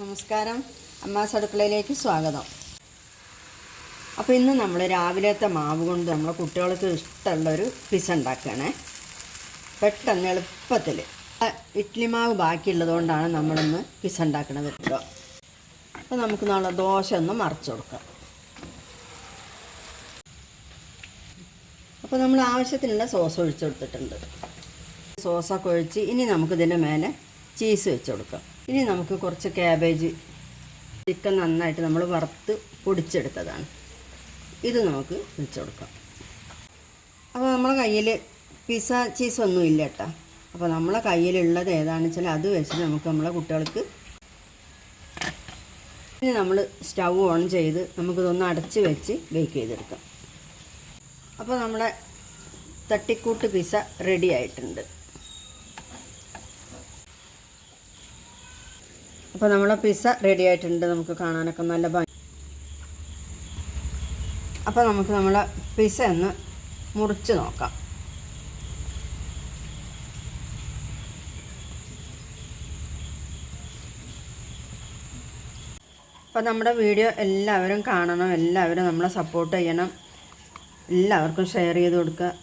നമസ്കാരം. അമ്മാസ് അടുക്കളയിലേക്ക് സ്വാഗതം. അപ്പോൾ ഇന്ന് നമ്മൾ രാവിലത്തെ മാവ് കൊണ്ട് നമ്മളെ കുട്ടികൾക്ക് ഇഷ്ടമുള്ളൊരു പിസ ഉണ്ടാക്കുകയാണേ. പെട്ടെന്ന് എളുപ്പത്തിൽ ഇഡ്ഡലി മാവ് ബാക്കിയുള്ളതുകൊണ്ടാണ് നമ്മളൊന്ന് പിസ ഉണ്ടാക്കുന്നത് കേട്ടോ അപ്പോൾ നമുക്ക് നാളെ ദോശ ഒന്ന് മറിച്ച് കൊടുക്കാം. അപ്പോൾ നമ്മൾ ആവശ്യത്തിനുള്ള സോസ് ഒഴിച്ചു കൊടുത്തിട്ടുണ്ട്. സോസൊക്കെ ഒഴിച്ച് ഇനി നമുക്കിതിന്റെ മേലെ ചീസ് വെച്ച് കൊടുക്കാം. ഇനി നമുക്ക് കുറച്ച് ക്യാബേജ് ചിക്കൻ നന്നായിട്ട് നമ്മൾ വറുത്ത് പൊടിച്ചെടുത്തതാണ്. ഇത് നമുക്ക് വെച്ച് കൊടുക്കാം. അപ്പോൾ നമ്മളെ കയ്യിൽ പിസ്സ ചീസ് ഒന്നും ഇല്ല കേട്ടോ. അപ്പോൾ നമ്മളെ കയ്യിലുള്ളത് ഏതാണെന്ന് വെച്ചാൽ അത് വെച്ച് നമുക്ക് നമ്മളെ കുട്ടികൾക്ക് ഇനി നമ്മൾ സ്റ്റൗ ഓൺ ചെയ്ത് നമുക്കിതൊന്ന് അടച്ച് വെച്ച് ബേക്ക് ചെയ്തെടുക്കാം. അപ്പോൾ നമ്മുടെ തട്ടിക്കൂട്ട് പിസ്സ റെഡി ആയിട്ടുണ്ട്. അപ്പോൾ നമ്മളെ പിസ്സ റെഡി ആയിട്ടുണ്ട്. നമുക്ക് കാണാനൊക്കെ നല്ല ഭംഗി. അപ്പോൾ നമുക്ക് നമ്മളെ പിസ്സ ഒന്ന് മുറിച്ച് നോക്കാം. അപ്പോൾ നമ്മുടെ വീഡിയോ എല്ലാവരും കാണണം. എല്ലാവരും നമ്മളെ സപ്പോർട്ട് ചെയ്യണം. എല്ലാവർക്കും ഷെയർ ചെയ്ത് കൊടുക്കുക.